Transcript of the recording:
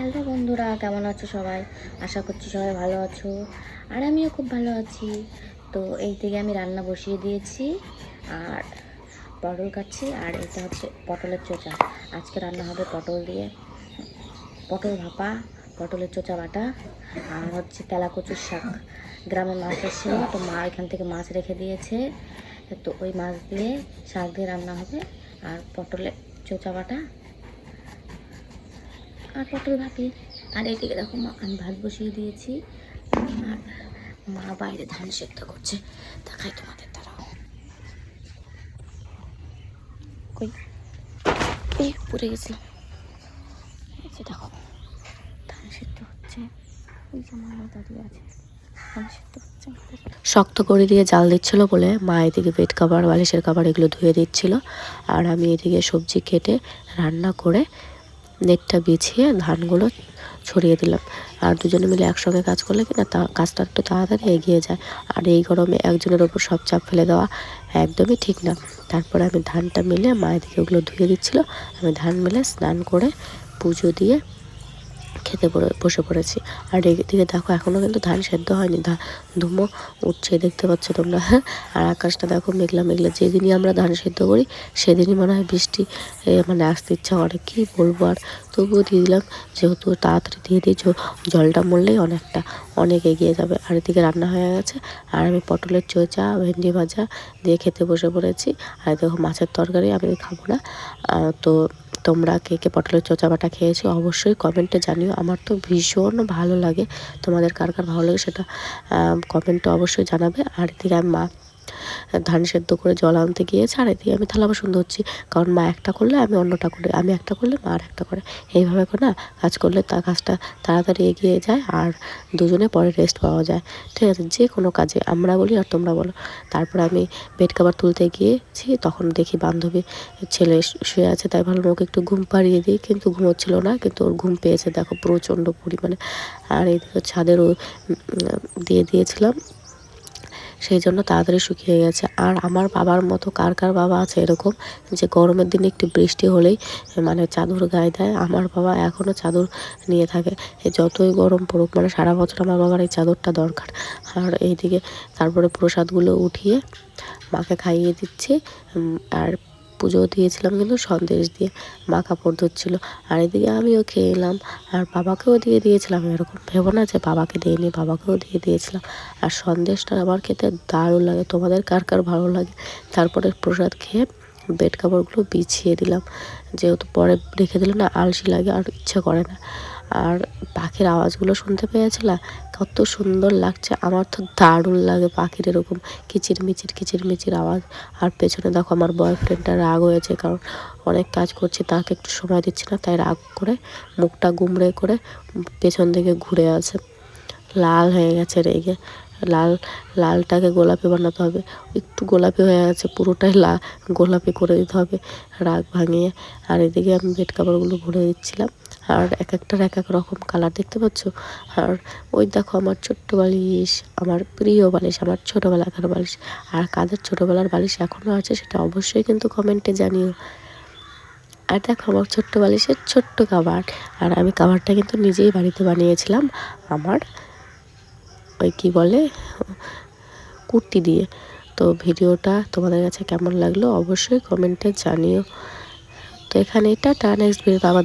Hello বন্ধুরা, কেমন আছো সবাই? আশা করছি সবাই ভালো আছো। আর আমিও খুব ভালো আছি। তো এই থেকে আমি রান্না বসিয়ে দিয়েছি। আর পটল কাটছি, আর এটা হচ্ছে পটলের চোচা। আজকে রান্না হবে পটল দিয়ে। পটল ভাপা, পটলের চোচা বাটা, আর হচ্ছে তেলা কচুর শাক। গ্রামে মাছ এসেছিল, তো মা এখান থেকে মাছ রেখে দিয়েছে। তো ওই মাছ দিয়ে শাক দিয়ে রান্না হবে। আর পটলের চোচা বাটা আর পটল ভাপি আর এইদিকে দেখো মা, আমি ভাত বসিয়ে দিয়েছি। আর মা বাইরে ধান সেদ্ধ করছে। দেখাই তোমাদের এই পড়ে যে দেখো, ধান সেদ্ধ হচ্ছে। ওই যে মা দাঁড়িয়ে আছে। শক্ত করে দিয়ে জাল দিচ্ছিল বলে মা এদিকে বেড কাভার, বালিশের কাভার এগুলো ধুয়ে দিচ্ছিল। আর আমি এদিকে সবজি কেটে রান্না করে নেটটা বিছিয়ে ধানগুলো ছড়িয়ে দিলাম। আর দুজনে মিলে একসঙ্গে কাজ করলে কিনা তা, কাজটা একটু তাড়াতাড়ি এগিয়ে যায়। আর এই গরমে একজনের ওপর সব চাপ ফেলে দেওয়া একদমই ঠিক না। তারপরে আমি ধানটা মিলে মায়ের দিকে ওগুলো ধুয়ে দিচ্ছিল। আমি ধান মিলে স্নান করে পুজো দিয়ে খেতে বসে পড়েছি। আর এদিকে দেখো এখনও কিন্তু ধান সেদ্ধ হয়নি। ধা, ধুমো উঠছে, দেখতে পাচ্ছ তোমরা হ্যাঁ? আর আকাশটা দেখো মেঘলা মেঘলা। যেদিনই আমরা ধান সেদ্ধ করি, সেদিনই মনে হয় বৃষ্টি মানে আসতে ইচ্ছা করে। কী বলব আর? তবুও দিয়ে দিলাম, যেহেতু তাড়াতাড়ি দিয়ে দিই জলটা মরলেই অনেকটা, অনেক এগিয়ে যাবে। আর এদিকে রান্না হয়ে গেছে, আর আমি পটলের চোচা, ভেন্ডি ভাজা দিয়ে খেতে বসে পড়েছি। আর দেখো মাছের তরকারি আমি খাব না। তো তোমরা কে কে পটলের চোচা বাটা খেয়েছো অবশ্যই কমেন্টে জানিও। আমার তো ভীষণ ভালো লাগে। তোমাদের কার কার ভালো লাগে সেটা কমেন্টে অবশ্যই জানাবে। আর এদিকে আমি মা ধান সেদ্ধ করে জল আনতে গিয়েছে আর এদিকে আমি থালা বাসন ধরছি কারণ মা একটা করলে আমি অন্যটা করি, আমি একটা করলে মা আর একটা করে। এইভাবে করে না কাজ করলে তা কাজটা তাড়াতাড়ি এগিয়ে যায় আর দুজনে পরে রেস্ট পাওয়া যায়। ঠিক আছে, যে কোনো কাজে আমরা বলি আর তোমরা বলো। তারপর আমি বেড কাভার তুলতে গিয়েছি, তখন দেখি বান্ধবী ছেলে শুয়ে আছে, তাই ভালো ওকে একটু ঘুম পাড়িয়ে দিই। কিন্তু ঘুমোচ্ছিল না, কিন্তু ওর ঘুম পেয়েছে, দেখো প্রচণ্ড পরিমাণে। আর এইদিকে ছাদেরও দিয়ে দিয়েছিলাম। সেই জন্য তাড়াতাড়ি শুকিয়ে গেছে। আর আমার বাবার মতো কার কার বাবা আছে এরকম? যে গরমের দিনে একটু বৃষ্টি হলেই মানে চাদর গায়ে দেয়। আমার বাবা এখনও চাদর নিয়ে থাকে। যতই গরম পড়ুক মানে সারা বছর আমার বাবার এই চাদরটা দরকার। আর এইদিকে তারপরে প্রসাদগুলো উঠিয়ে মাকে খাইয়ে দিচ্ছি। আর পুজো দিয়েছিলাম, কিন্তু সন্দেশ দিয়ে মা কাপড় ধুচ্ছিল আর এদিকে আমিও খেয়ে এলাম, আর বাবাকেও দিয়ে দিয়েছিলাম। এরকম ভেবো না যে বাবাকে দিইনি, বাবাকেও দিয়ে দিয়েছিলাম। আর সন্দেশটা আমার খেতে দারুণ লাগে। তোমাদের কার কার ভালো লাগে? তারপরে প্রসাদ খেয়ে বেড কাপড়গুলো বিছিয়ে দিলাম। যেহেতু পরে রেখে দিলে না আলসি লাগে আর ইচ্ছে করে না। আর পাখির আওয়াজগুলো শুনতে পেয়েছিলাম কত সুন্দর লাগছে। আমার তো দারুণ লাগে পাখির এরকম কিচির মিচির কিচির মিচির আওয়াজ। আর পেছনে দেখো আমার বয়ফ্রেন্ডটা রাগ হয়েছে কারণ অনেক কাজ করছি, তাকে একটু সময় দিচ্ছি না, তাই রাগ করে মুখটা গুমড়ে করে পেছন দিকে ঘুরে আছে। লাল হয়ে গেছে রেগে। লাল, লালটাকে গোলাপি বানাতে হবে। একটু গোলাপি হয়ে গেছে, পুরোটাই লা, গোলাপি করে দিতে হবে। রাগ ভাঙিয়ে। আর এদিকে আমি বেড কাপড়গুলো ভরে দিচ্ছিলাম। আর এক একটার এক এক রকম কালার দেখতে পাচ্ছ? আর ওই দেখো আমার ছোট্ট বালিশ, আমার প্রিয় বালিশ, আমার ছোটোবেলাকার বালিশ। আর কাদের ছোটোবেলার বালিশ এখনও আছে সেটা অবশ্যই কিন্তু কমেন্টে জানিও। আর দেখো আমার ছোট্ট বালিশের ছোট্ট কাবার আর আমি কাবারটা কিন্তু নিজেই বাড়িতে বানিয়েছিলাম। আমার ওই কি বলে? কুর্তি দিয়ে। তো ভিডিওটা তোমাদের কাছে কেমন লাগল অবশ্যই কমেন্টে জানিও। তো এখানে এটা নেক্সট ভিডিওতে আবার